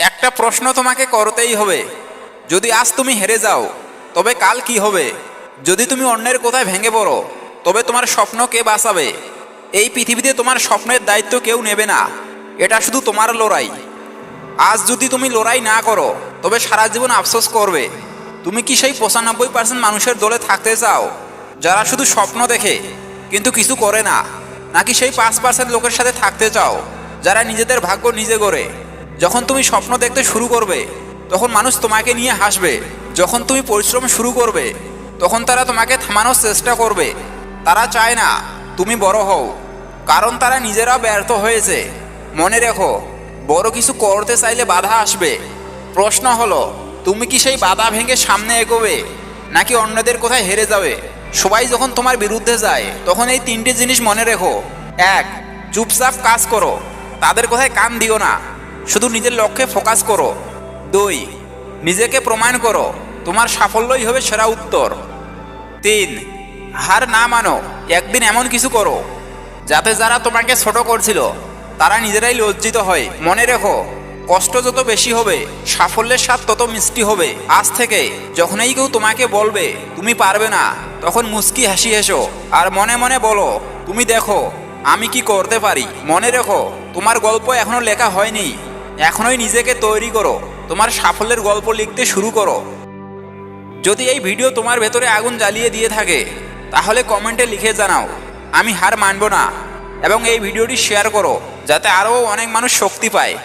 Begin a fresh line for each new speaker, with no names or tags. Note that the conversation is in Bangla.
একটা প্রশ্ন তোমাকে করতেই হবে। যদি আজ তুমি হেরে যাও, তবে কাল কি হবে? যদি তুমি অন্যের কোথায় ভেঙে পড়ো, তবে তোমার স্বপ্ন কে বাঁচাবে? এই পৃথিবীতে তোমার স্বপ্নের দায়িত্ব কেউ নেবে না। এটা শুধু তোমার লড়াই। আজ যদি তুমি লড়াই না করো, তবে সারা জীবন আফসোস করবে। তুমি কি সেই পঁচানব্বই পার্সেন্ট মানুষের দলে থাকতে চাও, যারা শুধু স্বপ্ন দেখে, কিন্তু কিছু করে না? নাকি সেই পাঁচ পার্সেন্ট লোকের সাথে থাকতে চাও, যারা নিজেদের ভাগ্য নিজে গড়ে? যখন তুমি স্বপ্ন দেখতে শুরু করবে, তখন মানুষ তোমাকে নিয়ে হাসবে। যখন তুমি পরিশ্রম শুরু করবে, তখন তারা তোমাকে থামানোর চেষ্টা করবে। তারা চায় না তুমি বড় হও, কারণ তারা নিজেরা ব্যর্থ হয়েছে। মনে রেখো, বড় কিছু করতে চাইলে বাধা আসবে। প্রশ্ন হলো, তুমি কি সেই বাধা ভেঙে সামনে এগোবে, নাকি অন্যদের কোথায় হেরে যাবে? সবাই যখন তোমার বিরুদ্ধে যায়, তখন এই তিনটে জিনিস মনে রেখো। এক, চুপচাপ কাজ করো। তাদের কোথায় কান দিও না। শুধু নিজের লক্ষ্যে ফোকাস করো। দুই, নিজেকে প্রমাণ করো, তোমার সাফল্যই হবে সেরা উত্তর। তিন, হার না মানো, একদিন এমন কিছু করো, যাতে যারা তোমাকে ছোট করছিল, তারা নিজেরাই লজ্জিত হয়। মনে রেখো, কষ্ট যত বেশি হবে, সাফল্যের স্বাদ তত মিষ্টি হবে। আজ থেকে, যখনই কেউ তোমাকে বলবে, তুমি পারবে না, তখন মুস্কি হাসি হেসো আর মনে মনে বলো, তুমি দেখো, আমি কি করতে পারি? মনে রেখো, তোমার গল্প এখনও লেখা হয়নি। এখনোই নিজেকে তৈরি করো। তোমার সাফল্যের গল্প লিখতে শুরু করো। যদি এই ভিডিও তোমার ভেতরে আগুন জ্বালিয়ে দিয়ে থাকে, তাহলে কমেন্টে লিখে জানাও। আমি হার মানব না। এবং এই ভিডিওটি শেয়ার করো, যাতে আরও অনেক মানুষ শক্তি পায়।